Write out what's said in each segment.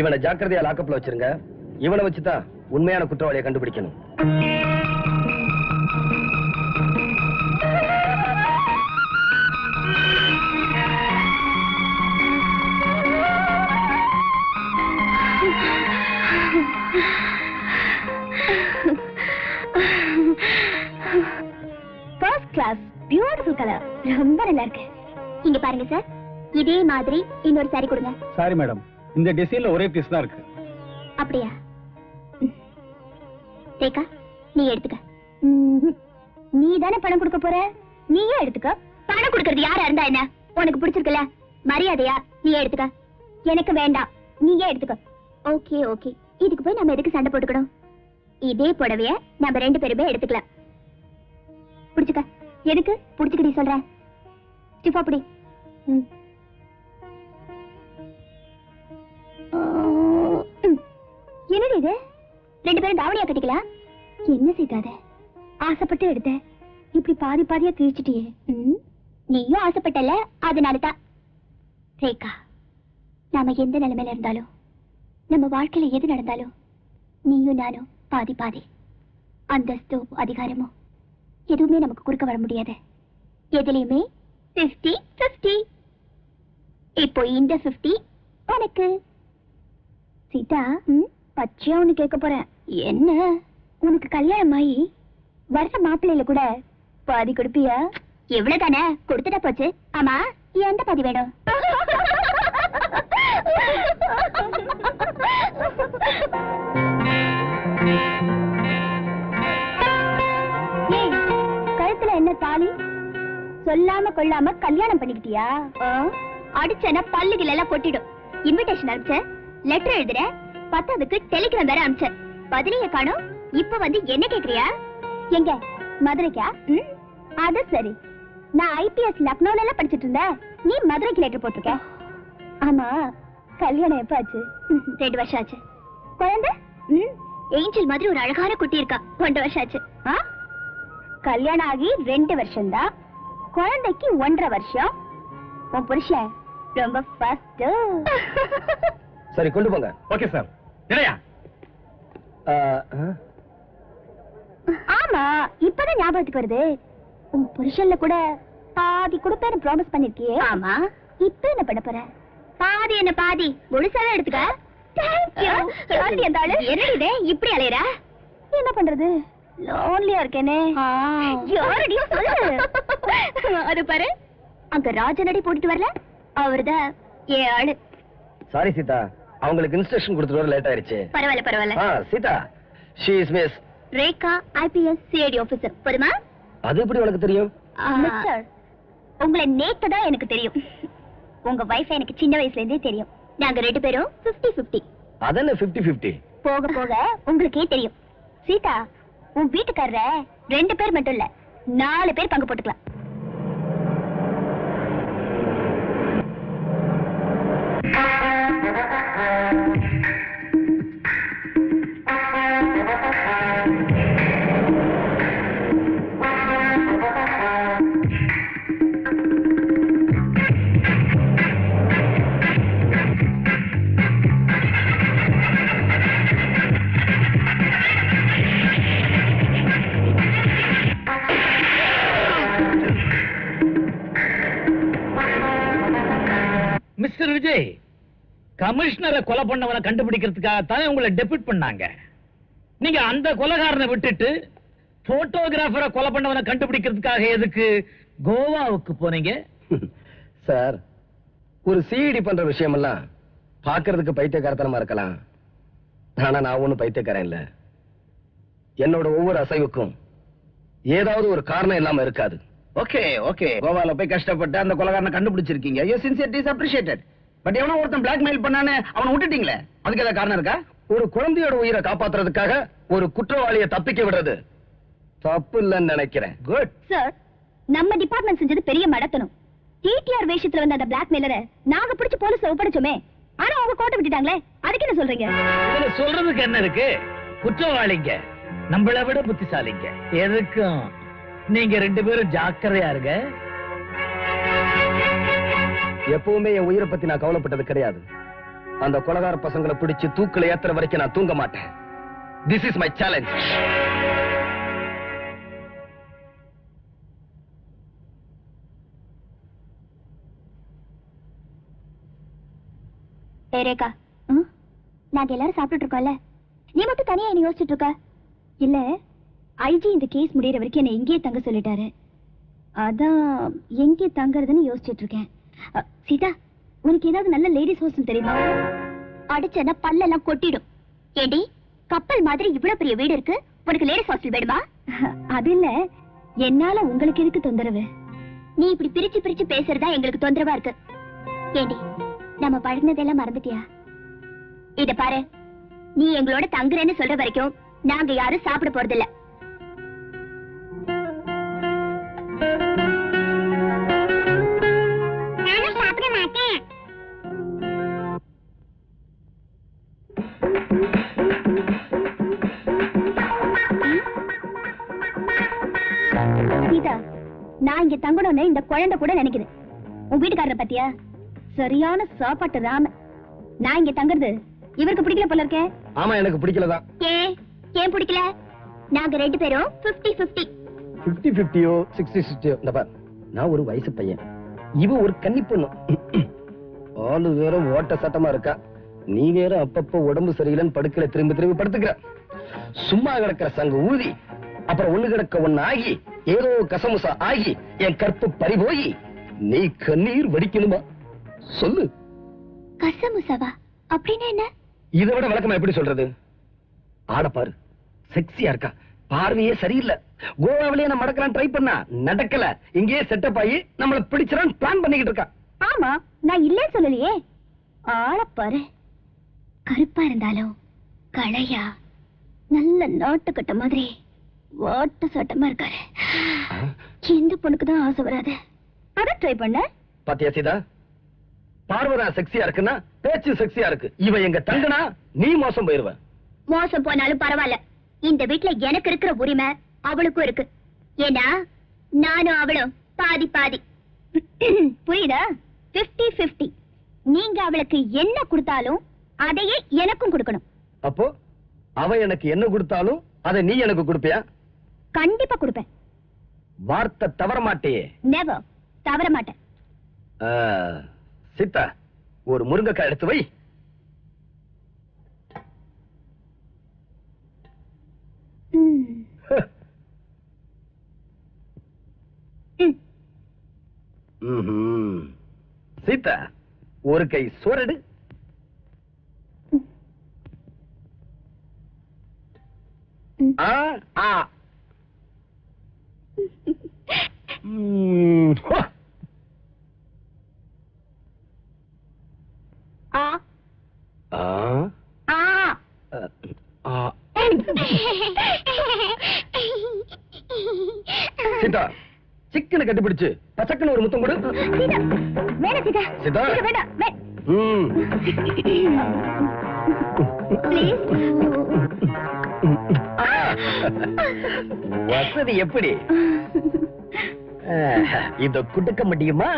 இவனை ஜாக்கிரதையா லாக்கப்ல வச்சிருங்க. இவனை வச்சுதான் உண்மையான குற்றவாளியை கண்டுபிடிக்கணும். கலர். ரொம்ப நல்லா இருக்கு இங்க பாருங்க சார். இதே மாதிரி இன்னொரு சாரி கொடுங்க. சாரி மேடம் இந்த டிசைன்ல ஒரே பீஸ் தான் இருக்கு. அப்படியா. ரேகா நீ எடுத்துக்க. நீ தானே பணம் கொடுக்க போற? நீயே எடுத்துக்க. பணம் கொடுக்கறது யாரா இருந்தா என்ன? உனக்கு பிடிச்சிருக்குல்ல. மரியாதையா நீயே எடுத்துக்க. எனக்கு வேண்டாம். நீயே எடுத்துக்க. Okay okay. இதுக்கு போய் நம்ம எதுக்கு சண்டை போட்டுக்கணும்? இதே புடவைய நம்ம ரெண்டு பேருமே எடுத்துக்கலாம். புடிச்சுக்க. எதுக்கு? புடிச்சுக்கடி சொல்ற. ஸ்டிஃபா புடி. என்னடி இது? ரெண்டு பேரும் தாவணியா கட்டிக்கலாம் என்ன செய்தாத? ஆசைப்பட்டு எடுத்த. இப்படி பாதி பாதியா கிழிச்சிட்டியே. நீயும் ஆசைப்பட்டல அதனாலதான் ரேகா நாம எந்த நிலைமையில இருந்தாலும் நம்ம வாழ்க்கையில எது நடந்தாலும் நீயும் நானும் பாதி பாதி. அந்தஸ்தோ அதிகாரமோ எதுவுமே நமக்கு குறுக்க வர முடியாது. எதுலயுமே 50 50 இப்போ இந்த 50 உனக்கு. சீதா பச்சையா ஒண்ணு கேட்க போறேன். என்ன? உனக்கு கல்யாணம் ஆகி வர்ற மாப்பிள்ளையில கூட பாதி கொடுப்பியா? எவ்வளவுதானே? கொடுத்துட்டா போச்சு. ஆமா எந்த பாதி வேணும்? சொல்லாம கொள்ளாம கல்யாணம் பண்ணிக்கிட்டியா? அடிச்சனா பல்லுகள் எல்லாம் பொட்டிடும் இன்விடேஷன் அனுப்பிச்ச லெட்டர் எழுதுற. பத்தாவதுக்கு டெலிகிராம் வேற அனுப்பிச்ச பதிலைய காணோம். இப்ப வந்து என்ன கேக்குறியா? எங்க? மதுரைக்கா? ம், அது சரி. நான் ஐபிஎஸ் லக்னோல எல்லாம் படிச்சிட்டு இருந்தேன். நீ மதுரைக்கு லெட்டர் போட்டிருக்க. ஆமா. கல்யாணம் எப்ப ஆச்சு? ரெண்டு வருஷம் ஆச்சு. குழந்தை? ம், ஏஞ்சல் மாதிரி ஒரு அழகான குட்டி இருக்கா. ஒன்றரை வருஷம் ஆச்சு. ஆ? கல்யாணம் ஆகி ரெண்டு வருஷம் தான் குழந்தைக்கு ஒன்றரை வருஷம். உன் புருஷன் ரொம்ப ஃபர்ஸ்ட் சரி கொண்டு போங்க. Okay sir. இல்லையா. ஆமா இப்பதான் ஞாபகத்துக்கு வருது. உன் புருஷன்ல கூட பாதி கொடுப்பேன்னு ப்ராமிஸ் பண்ணிருக்கியே. ஆமா. இப்ப என்ன பண்ண போற? பாதி என்ன பாதி? முழுசாவே எடுத்துக்க. என்னடி இப்படி அலையற? என்ன பண்றது? லோன்லியா இருக்கேனே. அது பாரு. அங்க ராஜனடி போட்டுட்டு வரல? அவர்தான் ஏ ஆளு. சாரி சீதா. அவங்களுக்கு இன்ஸ்ட்ரக்ஷன் கொடுத்துட்டு வர லேட் ஆயிருச்சு. பரவாயில்ல பரவாயில்ல. ஆ Sita. She is miss Rekha IPS CID officer போதுமா? அது எப்படி உனக்கு தெரியும்? மிஸ்டர் உங்களை நேத்து தான் எனக்கு தெரியும். உங்க வைஃப் எனக்கு சின்ன வயசுல இருந்தே தெரியும். நாங்க ரெண்டு பேரும் 50 50 அதென்ன 50 50 போக போக உங்களுக்கே தெரியும். சீதா உன் வீட்டுக்காரர ரெண்டு பேர் மட்டும் இல்ல நாலு பேர் பங்கு போட்டுக்கலாம். கமிஷனரை கொலை பண்ணவனை கண்டுபிடிக்கிறதுக்காக தானே உங்களை டெபிட் பண்ணாங்க. நீங்க அந்த கொலைகாரனை விட்டுட்டு போட்டோகிராஃபரை கொலை பண்ணவனை கண்டுபிடிக்கிறதுக்காக எதுக்கு கோவாவுக்கு போனீங்க? சார் ஒரு சிஇடி பண்ற விஷயமெல்லாம் பார்க்கிறதுக்கு பைத்தியக்காரத்தனமா இருக்கலாம். ஆனா நான் ஒண்ணும் பைத்தியக்காரன் இல்ல. என்னோட ஒவ்வொரு அசைவுக்கும் ஏதாவது ஒரு காரணம் இல்லாம இருக்காது. ஓகே ஓகே கோவால போய் கஷ்டப்பட்டு அந்த கொலகாரனை கண்டுபிடிச்சிருக்கீங்க. You sincerity is appreciated but எவனோ ஒருத்தன் பிளாக்மெயில் பண்ணானே அவனை விட்டுட்டீங்களே? அதுக்கு ஏதாவது காரணம் இருக்கா? ஒரு குழந்தையோட உயிரை காப்பாத்துறதுக்காக ஒரு குற்றவாளியை தப்பிக்க விடுறது. தப்பு இல்லைன்னு நினைக்கிறேன். குட் சார் நம்ம டிபார்ட்மெண்ட் செஞ்சது பெரிய மடத்தனம். டிடிஆர் வேஷத்துல வந்த அந்த பிளாக்மெயிலரை நாங்க பிடிச்சு போலீஸ்ல ஒப்படைச்சோமே. ஆனா அவங்க கோட்டை விட்டுட்டாங்களே அதுக்கு என்ன சொல்றீங்க? இதுல சொல்றதுக்கு என்ன இருக்கு? குற்றவாளிங்க நம்மளை விட புத்திசாலிங்க. எதுக்கும்? நீங்க ரெண்டு பேரும் ஜாக்கிரதையா இருங்க. எப்பவுமே என் உயிரை பத்தி நான் கவலைப்பட்டது கிடையாது. அந்த கொலகார பசங்களை பிடிச்சு தூக்கில ஏத்துற வரைக்கும் நான் தூங்க மாட்டேன். This is my challenge Rekha. நாங்க எல்லாரும் சாப்பிட்டுட்டு இருக்கோம்ல நீ மட்டும் தனியா என்ன யோசிச்சுட்டு இருக்க இல்ல ஐஜி இந்த கேஸ் முடியற வரைக்கும் என்ன எங்கேயே தங்க சொல்லிட்டாரு. அதான் எங்கே தங்குறதுன்னு யோசிச்சுட்டு இருக்கேன் சீதா உனக்கு ஏதாவது நல்ல லேடிஸ் ஹாஸ்டல் தெரியுமா? அடிச்சனா பல்லெல்லாம் கொட்டிடும். ஏண்டி கப்பல் மாதிரி இவ்வளவு பெரிய வீடு இருக்கு உனக்கு லேடிஸ் ஹாஸ்டல் வேணுமா? அது இல்ல. என்னால உங்களுக்கு எதுக்கு தொந்தரவு? நீ இப்படி பிரிச்சு பிரிச்சு பேசுறதா எங்களுக்கு தொந்தரவா இருக்கு. ஏண்டி நம்ம பழகினதெல்லாம் மறந்துட்டியா? இத பாரு நீ எங்களோட தங்குறேன்னு சொல்ற வரைக்கும் நாங்க யாரும் சாப்பிட போறதில்ல. தங்கணும்னு இந்த குழந்தை கூட நினைக்குது. உன் வீட்டுக்காரரை பத்தியா? சரியான சாப்பாட்டு ராம. நான் இங்க தங்குறது இவருக்கு பிடிக்கல போல இருக்கே. ஆமா எனக்கு பிடிக்கலதான். ஏன் ஏன் பிடிக்கல? நாங்க ரெண்டு பேரும் 50 50 பிப்டி பிப்டியோ சிக்ஸ்டி சிக்ஸ்டியோ இந்த பார். நான் ஒரு வயசு பையன். இவ ஒரு கன்னி பொண்ணு. ஆளு வேற ஓட்ட சட்டமா இருக்கா. நீ வேற அப்பப்ப உடம்பு சரியில்லைன்னு படுக்கல திரும்பி திரும்பி படுத்துக்கிற. சும்மா கிடக்கிற சங்கு ஊதி அப்புறம் ஒண்ணு கிடக்க ஒண்ணு ஆகி ஏதோ கசமுசா ஆகி என் கற்பு பறிபோய் நீ கண்ணீர் வடிக்கணுமா? சொல்லு. கசமுசவா? அப்படின்னா என்ன? இதை விட விளக்கமா எப்படி சொல்றது? ஆட பாரு. செக்ஸியா இருக்கா. பார்வையே சரியில்லை. கோவாவிலேயே நம்ம நடக்கலாம் ட்ரை பண்ணா நடக்கல. இங்கேயே செட்டப் ஆகி நம்மள பிடிச்சிடான்னு பிளான் பண்ணிக்கிட்டு இருக்கா. ஆமா நான் இல்லைன்னு சொல்லலையே. ஆளப் பாரு. கருப்பா இருந்தாலும் களையா நல்ல நாட்டுக்கட்ட மாதிரி. வாட்ட சட்டமா இருக்காரு. எந்த பொண்ணுக்கு தான் ஆசை வராது. அத ட்ரை பண்ண. பாத்தியா சீதா? பார்வதா செக்ஸியா இருக்குன்னா பேச்சு செக்ஸியா இருக்கு. இவ எங்க தங்கனா நீ மோசம் போயிருவ. மோசம் போனாலும் பரவாயில்ல. இந்த வீட்ல எனக்கு இருக்கிற உரிமை அவளுக்கும் இருக்கு. ஏன்னா நானும் அவளும் பாதி பாதி. புரியுதா? 50 50 நீங்க அவளுக்கு என்ன கொடுத்தாலும் அதையே எனக்கும் கொடுக்கணும். அப்போ அவ எனக்கு என்ன கொடுத்தாலும் அதை நீ எனக்கு கொடுப்பியா? கண்டிப்பா கொடுப்பேன். வார்த்தை தவற மாட்டேயே. நெவர் தவற மாட்டேன். சீதா ஒரு முருங்கைக்காய் எடுத்து வை. சீதா ஒரு கை சோரடு. ஆ ஆ ம், ஹோ. ஆ ஆ ஆ அ, ஆ சீதா சிக்கனை கட்டிப்பிடிச்சு. பச்சக்குன்னு ஒரு முத்தம் கொடு. சீதா வேண்டாம். வசதி எப்படி? இத குடுக்க முடியுமா.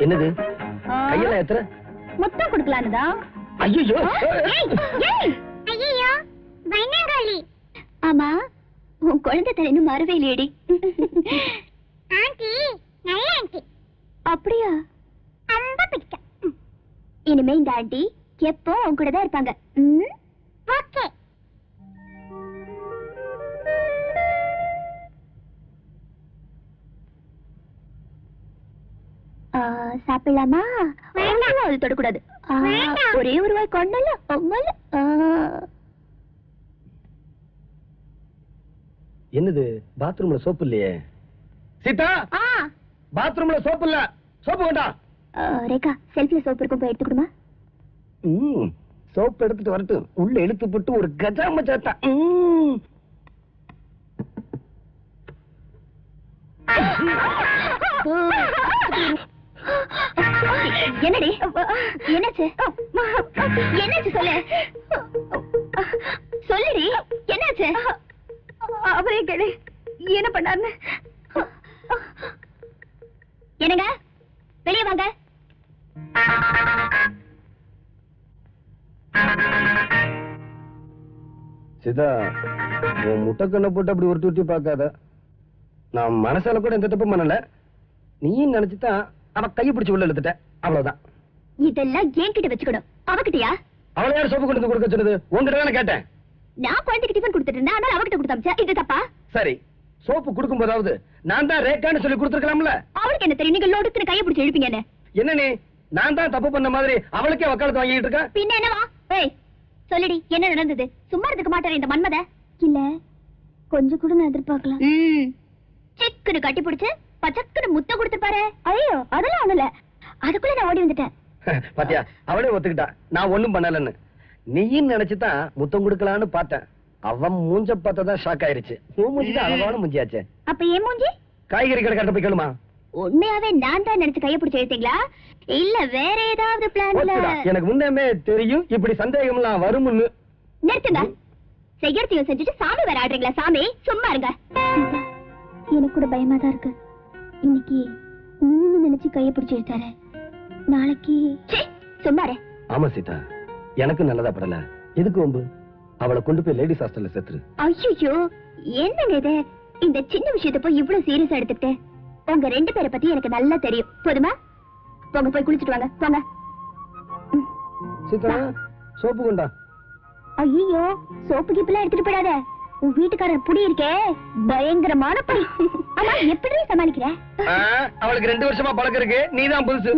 என்னது? ஆ. கையெல்லாம் எத்தனை முத்தம் கொடுக்கலான்னுதா ஐயோ ஐயோ பயங்கரி ஆமா உன் குழந்தை தலைன்னு மறவே இல்லையடி. ஆண்டி நல்ல ஆண்டி. அப்படியா? ரொம்ப பிடிக்கும். இனிமே இந்த ஆண்டி எப்போ உன் கூட தான் இருப்பாங்க. ஓகே சாப்பிடலாமா? வேண்டாம். அது தொடக்கூடாது. ஆ, ஒரே ஒரு வாய் கொண்டல அம்மல என்னது பாத்ரூம்ல சோப்பு இல்லையே? சீதா! ஆ. பாத்ரூம்ல சோப்பு இல்ல. சோப்பு வேண்டாம். ரேகா செல்ஃபில சோப்பு இருக்கும் போய் எடுத்துக்கணுமா ம், சோப்பு எடுத்துட்டு வரட்டும் உள்ள இழுத்து போட்டு ஒரு கஜாம சாத்தா. என்னடி? என்னாச்சு? என்னாச்சு சொல்லு? சொல்லுடி என்னாச்சு? அவ கதையை கேளு. என்ன பண்ணாருன்னு? என்னங்க? வெளியே வாங்க. சிதா உன் முட்டைக்கண்ணை போட்டு அப்படி உருட்டி உருட்டி பார்க்காத. நான் மனசால கூட எந்த தப்பும் பண்ணல. நீயும் நினைச்சுதான் அவ கையை பிடிச்சு உள்ள இழுத்துட்ட. அவ்வளவுதான். இதெல்லாம் என்கிட்ட வச்சுக்கணும். அவகிட்டயா? அவளை யார் சோப்பு கொண்டு கொடுக்க சொன்னது? உங்ககிட்ட தானே கேட்டேன். நான் குழந்தைக்கு டிஃபன் கொடுத்துட்டு இருந்தேன் ஆனால் அவகிட்ட கொடுத்தாச்சா இது தப்பா? சரி. சோப்பு கொடுக்கும் போதாவது நான் தான் ரேக்கான்னு சொல்லி கொடுத்துருக்கலாம்ல. அவளுக்கு என்ன தெரியும்? நீங்க லோடுக்கு கையை பிடிச்சி எழுப்பீங்க என்ன நீ? நான் தான் தப்பு பண்ண மாதிரி அவளுக்கே வக்காலத்து வாங்கிட்டு இருக்க? பின்ன என்னவா? ஏய் சொல்லுடி என்ன நடந்தது? சும்மா இருந்துக்க மாட்டேன் இந்த மன்மத. இல்ல கொஞ்சம் கூட நான் எதிர்பார்க்கலாம் சிக்குன்னு கட்டி பிடிச்சு பச்சக்குன்னு முத்த கொடுத்துப்பாரு ஐயோ அதெல்லாம் ஒண்ணு இல்ல அதுக்குள்ள நான் ஓடி வந்துட்டேன். பாத்தியா அவளே ஒத்துக்கிட்டா. நான் ஒண்ணும் பண்ணலன்னு. நீயும் நினைச்சுதான் முத்தம் கொடுக்கலான்னு பார்த்தேன். அவன் மூஞ்ச பார்த்ததான் ஷாக் ஆயிருச்சு. மூஞ்சி தான் அழகான மூஞ்சியாச்சே. அப்ப ஏன் மூஞ்சி? காய்கறி கடை கட்ட போய் கேளுமா. உண்மையாவே நான் தான் நினைச்சு கைய பிடிச்சு எழுத்தீங்களா இல்ல வேற ஏதாவது பிளான்ல. எனக்கு முன்னமே தெரியும். இப்படி சந்தேகம்லாம் வரும்னு. நிறுத்துங்க. செய்யறதையும் செஞ்சுட்டு சாமி வேற ஆடுறீங்களா சாமி? சும்மா இருங்க. எனக்கு கூட பயமா தான் இருக்கு. இன்னைக்கு நீங்க நினைச்சு கைய பிடிச்சு எடுத்தாரு நாளைக்கு சும்மா இரு. ஆமா சீதா. எனக்கு நல்லதா படல. எதுக்கு வம்பு? அவளை கொண்டு போய் லேடிஸ் ஹாஸ்டல்ல சேர்த்துரு. ஐயோ என்னங்க இது? இந்த சின்ன விஷயத்தை போய் இவ்வளவு சீரியஸா எடுத்துக்கிட்டு? உங்க ரெண்டு பேரை பத்தி எனக்கு நல்லா தெரியும். போதுமா? போங்க போய் குளிச்சிட்டு வாங்க. போங்க சீதா சோப்பு கொண்டா. ஐயோ சோப்பு கிப்பெல்லாம் எடுத்துட்டு போயிடாத. உன் வீட்டுக்காரர் புடி இருக்கே. பயங்கரமான புடி. ஆமா எப்படி சமாளிக்கிற? அவளுக்கு ரெண்டு வருஷமா பழக்கம் இருக்கு. நீதான் புதுசு.